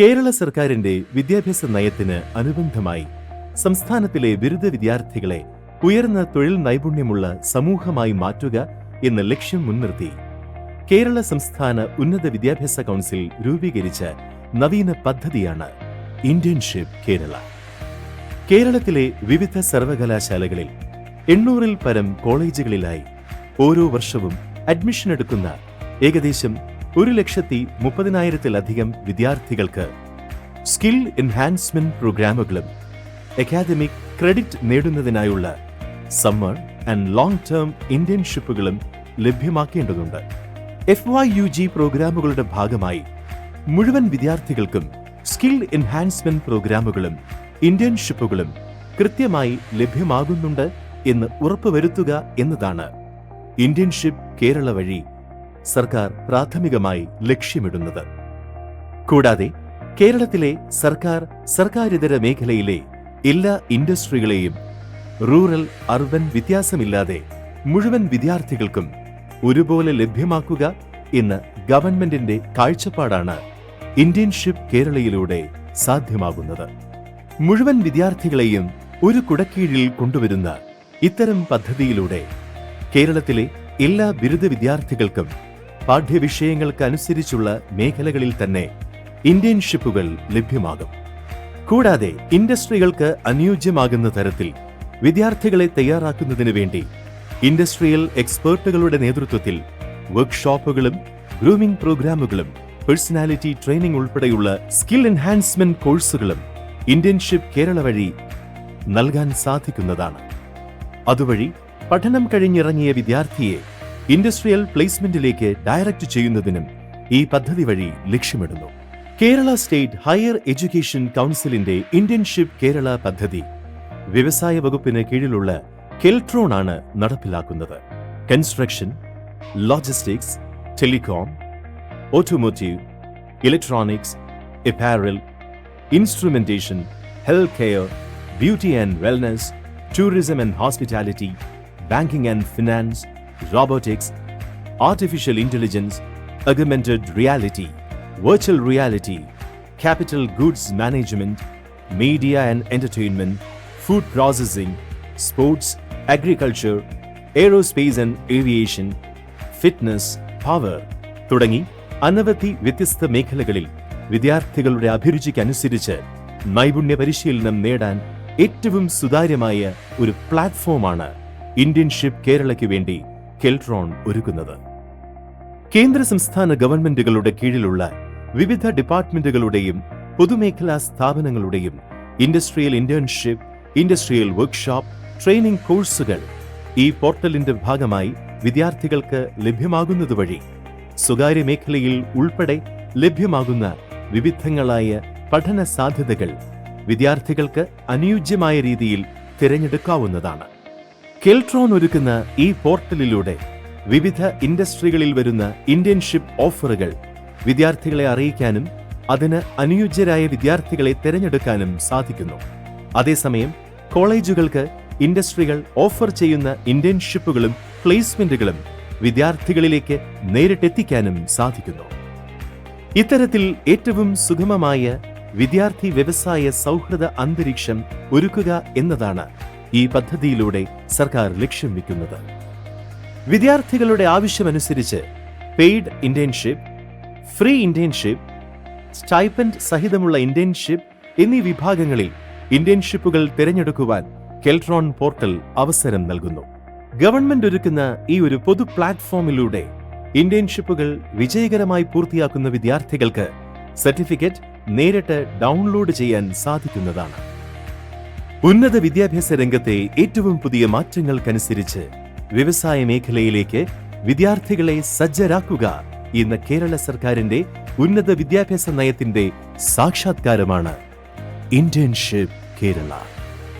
കേരള സർക്കാരിന്റെ വിദ്യാഭ്യാസ നയത്തിന് അനുബന്ധമായി സംസ്ഥാനത്തിലെ ബിരുദ വിദ്യാർത്ഥികളെ ഉയർന്ന തൊഴിൽ നൈപുണ്യമുള്ള സമൂഹമായി മാറ്റുക എന്ന ലക്ഷ്യം മുൻനിർത്തി കേരള സംസ്ഥാന ഉന്നത വിദ്യാഭ്യാസ കൗൺസിൽ രൂപീകരിച്ച നവീന പദ്ധതിയാണ് ഇന്റേൺഷിപ്പ് കേരള. കേരളത്തിലെ വിവിധ സർവകലാശാലകളിൽ എണ്ണൂറിൽ പരം കോളേജുകളിലായി ഓരോ വർഷവും അഡ്മിഷൻ എടുക്കുന്ന ഏകദേശം ഒരു ലക്ഷത്തി മുപ്പതിനായിരത്തിലധികം വിദ്യാർത്ഥികൾക്ക് സ്കിൽ എൻഹാൻസ്മെന്റ് പ്രോഗ്രാമുകളും അക്കാദമിക് ക്രെഡിറ്റ് നേടുന്നതിനായുള്ള സമ്മർ ആൻഡ് ലോങ് ടേം ഇന്റേൺഷിപ്പുകളും ലഭ്യമാക്കേണ്ടതുണ്ട്. എഫ് വൈ യു ജി പ്രോഗ്രാമുകളുടെ ഭാഗമായി മുഴുവൻ വിദ്യാർത്ഥികൾക്കും സ്കിൽ എൻഹാൻസ്മെന്റ് പ്രോഗ്രാമുകളും ഇന്റേൺഷിപ്പുകളും കൃത്യമായി ലഭ്യമാകുന്നുണ്ട് എന്ന് ഉറപ്പുവരുത്തുക എന്നതാണ് ഇന്റേൺഷിപ്പ് കേരള വഴി സർക്കാർ പ്രാഥമികമായി ലക്ഷ്യമിടുന്നത്. കൂടാതെ കേരളത്തിലെ സർക്കാർ സർക്കാരിതര മേഖലയിലെ എല്ലാ ഇൻഡസ്ട്രികളെയും റൂറൽ അർബൻ വ്യത്യാസമില്ലാതെ മുഴുവൻ വിദ്യാർത്ഥികൾക്കും ഒരുപോലെ ലഭ്യമാക്കുക എന്ന ഗവൺമെന്റിന്റെ കാഴ്ചപ്പാടാണ് ഇന്റേൺഷിപ്പ് കേരളയിലൂടെ സാധ്യമാകുന്നത്. മുഴുവൻ വിദ്യാർത്ഥികളെയും ഒരു കുടക്കീഴിൽ കൊണ്ടുവരുന്ന ഇത്തരം പദ്ധതിയിലൂടെ കേരളത്തിലെ എല്ലാ ബിരുദ വിദ്യാർത്ഥികൾക്കും പാഠ്യവിഷയങ്ങൾക്കനുസരിച്ചുള്ള മേഖലകളിൽ തന്നെ ഇന്റേൺഷിപ്പുകൾ ലഭ്യമാകും. കൂടാതെ ഇൻഡസ്ട്രികൾക്ക് അനുയോജ്യമാകുന്ന തരത്തിൽ വിദ്യാർത്ഥികളെ തയ്യാറാക്കുന്നതിന് വേണ്ടി ഇൻഡസ്ട്രിയൽ എക്സ്പേർട്ടുകളുടെ നേതൃത്വത്തിൽ വർക്ക്ഷോപ്പുകളും ഗ്രൂമിംഗ് പ്രോഗ്രാമുകളും പേഴ്സണാലിറ്റി ട്രെയിനിംഗ് ഉൾപ്പെടെയുള്ള സ്കിൽ എൻഹാൻസ്മെന്റ് കോഴ്സുകളും ഇന്റേൺഷിപ്പ് കേരള വഴി നൽകാൻ സാധിക്കുന്നതാണ്. അതുവഴി പഠനം കഴിഞ്ഞിറങ്ങിയ വിദ്യാർത്ഥിയെ ഇൻഡസ്ട്രിയൽ പ്ലേസ്മെന്റിലേക്ക് ഡയറക്റ്റ് ചെയ്യുന്നതിനും ഈ പദ്ധതി വഴി ലക്ഷ്യമിടുന്നു. കേരള സ്റ്റേറ്റ് ഹയർ എഡ്യൂക്കേഷൻ കൗൺസിലിന്റെ ഇന്റേൺഷിപ്പ് കേരള പദ്ധതി വ്യവസായ വകുപ്പിന് കീഴിലുള്ള കെൽട്രോൺ ആണ് നടപ്പിലാക്കുന്നത്. Construction logistics telecom automotive electronics apparel instrumentation health care beauty and wellness tourism and hospitality banking and finance robotics artificial intelligence, augmented reality, virtual reality, capital goods management, media and entertainment, food processing, sports, agriculture, aerospace and aviation, fitness power തുടങ്ങി അനവധി വ്യത്യസ്ത മേഖലകളിൽ വിദ്യാർത്ഥികളുടെ അഭിരുചിക്കനുസരിച്ച് നൈപുണ്യ പരിശീലനം നേടാൻ ഏറ്റവും സുതാര്യമായ ഒരു പ്ലാറ്റ്ഫോമാണ് ഇന്റേൺഷിപ്പ് കേരളയ്ക്ക് വേണ്ടി കെൽട്രോൺ ഒരുക്കുന്നത്. കേന്ദ്ര സംസ്ഥാന ഗവൺമെന്റുകളുടെ കീഴിലുള്ള വിവിധ ഡിപ്പാർട്ട്മെന്റുകളുടെയും പൊതുമേഖലാ സ്ഥാപനങ്ങളുടെയും industrial internship industrial workshop training കോഴ്സുകൾ ഈ പോർട്ടലിന്റെ ഭാഗമായി വിദ്യാർത്ഥികൾക്ക് ലഭ്യമാകുന്നതുവഴി സ്വകാര്യ മേഖലയിൽ ഉൾപ്പെടെ ലഭ്യമാകുന്ന വിവിധങ്ങളായ പഠന സാധ്യതകൾ വിദ്യാർത്ഥികൾക്ക് അനുയോജ്യമായ രീതിയിൽ തിരഞ്ഞെടുക്കാവുന്നതാണ്. കെൽട്രോൺ ഒരുക്കുന്ന ഈ പോർട്ടലിലൂടെ വിവിധ ഇൻഡസ്ട്രികളിൽ വരുന്ന ഇന്റേൺഷിപ്പ് ഓഫറുകൾ വിദ്യാർത്ഥികളെ അറിയിക്കാനും അതിന് അനുയോജ്യരായ വിദ്യാർത്ഥികളെ തിരഞ്ഞെടുക്കാനും സാധിക്കുന്നു. അതേസമയം കോളേജുകൾക്ക് ഇൻഡസ്ട്രികൾ ഓഫർ ചെയ്യുന്ന ഇന്റേൺഷിപ്പുകളും പ്ലേസ്മെന്റുകളും വിദ്യാർത്ഥികളിലേക്ക് നേരിട്ടെത്തിക്കാനും സാധിക്കുന്നു. ഇത്തരത്തിൽ ഏറ്റവും സുഗമമായ വിദ്യാർത്ഥി വ്യവസായ സൗഹൃദ അന്തരീക്ഷം ഒരുക്കുക എന്നതാണ് ഈ പദ്ധതിയിലൂടെ സർക്കാർ ലക്ഷ്യം വെക്കുന്നത് വിദ്യാർത്ഥികളുടെ ആവശ്യമനുസരിച്ച് paid internship free internship stipend സഹിതമുള്ള internship എന്നീ വിഭാഗങ്ങളിൽ ഇന്റേൺഷിപ്പുകൾ തിരഞ്ഞെടുക്കുവാൻ കെൽട്രോൺ പോർട്ടൽ അവസരം നൽകുന്നു. ഗവൺമെന്റ് ഒരുക്കുന്ന ഈ ഒരു പൊതു പ്ലാറ്റ്ഫോമിലൂടെ ഇന്റേൺഷിപ്പുകൾ വിജയകരമായി പൂർത്തിയാക്കുന്ന വിദ്യാർത്ഥികൾക്ക് സർട്ടിഫിക്കറ്റ് നേരിട്ട് ഡൗൺലോഡ് ചെയ്യാൻ സാധിക്കുന്നതാണ്. ഉന്നത വിദ്യാഭ്യാസ രംഗത്തെ ഏറ്റവും പുതിയ മാറ്റങ്ങൾക്കനുസരിച്ച് വ്യവസായ മേഖലയിലേക്ക് വിദ്യാർത്ഥികളെ സജ്ജരാക്കുക ഇന്ന് കേരള സർക്കാരിന്റെ ഉന്നത വിദ്യാഭ്യാസ നയത്തിന്റെ സാക്ഷാത്കാരമാണ് ഇന്റേൺഷിപ്പ് കേരള.